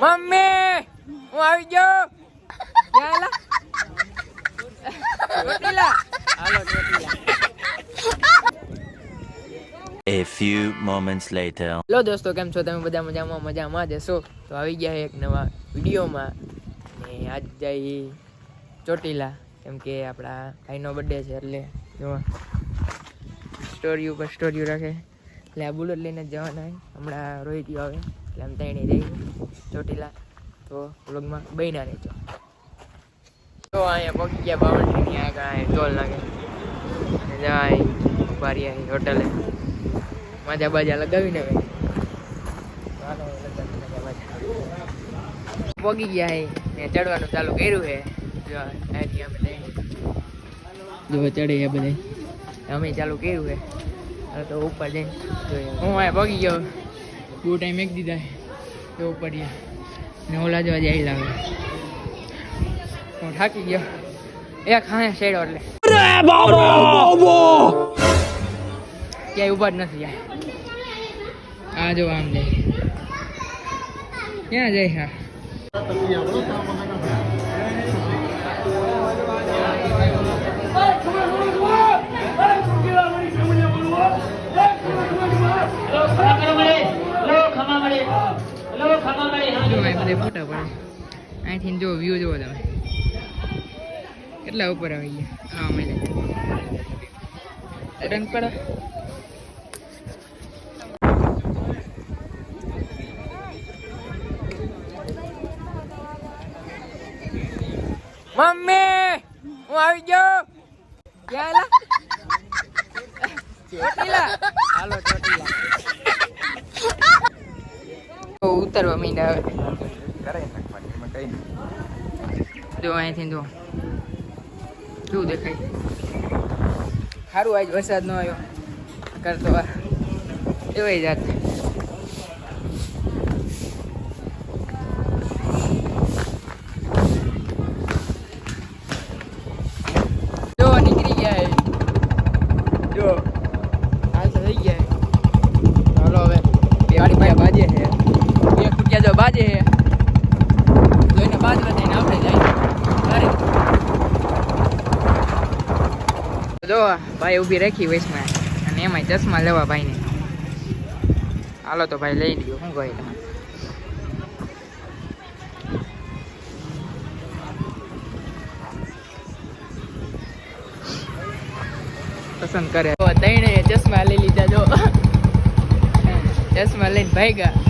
Mummy હું આવી ગયો? હાલો Chotila. A few moments later. Hello દોસ્તો કેમ છો? તમે બધા મજામાં મજામાં જ હશો? તો આવી ગયા એક નવા વિડીયોમાં. ને આજ જઈ ચોટીલા કેમ કે આપણા ભાઈનો બર્થડે છે એટલે જો સ્ટોરી ઉપર સ્ટોરી રાખે. એટલે આ બુલેટ લઈને જવાના હમણાં રોહિત આવે એટલે આમ ત્યાં રહી. ચોટીલા તો વ્લોગમાં બન્યા રહેજો. તો અહીંયા પહોંચી ગયા બાવનની આગળ અહીંયા ટોલ નાખે જાય ઉભારી અહીં હોટલે. મજા બાજા લગાવીને પોગી ગયા અહીં ચડવાનું ચાલુ કર્યું છે. જો, અહીંથી અમે જો બધે. અમે ચાલુ કર્યું છે. તો ઉપર જઈને. હું અહીંયા પગી ગયો. બહુ ટાઈમ એક દીધા એવું પડીએ. ને ઓલા જવા જાય લાવે હું થાકી ગયો. એ હા શેડો એટલે. ક્યાંય ઊભા જ નથી આ. જો આમ જાય. ક્યાં જાય હા જો જો કેટલા ઉપર આવી ગયા હા મેં રંગ પડા. મમ્મી, હું આવી ગયો. ક્યાં ચોટીલા. હાલો, ચોટીલા. ઉતરવા મીંડા આવે જો અહીંથી જો. શું દેખાય? સારું આજ વરસાદ ન આવ્યો. કરતો એવાય જાત જો નીકળી ગયા હે જો હાલ તો થઈ ગયા હે ચાલો હવે બે વાળી પાસે બાજે છે બે કુટિયા જો બાજે જોઈને બાજરા થઈને આપણે જાય જો ભાઈ ઊભી રાખી વૈશમાં. અને એમાંય ચશ્મા લેવા ભાઈને. હાલો તો ભાઈ લઈ લ્યો શું કહે તમે પસંદ કરે. તો તઈને ચશ્મા લઈ લીધા, જો. ચશ્મા લઈને ભાઈ જો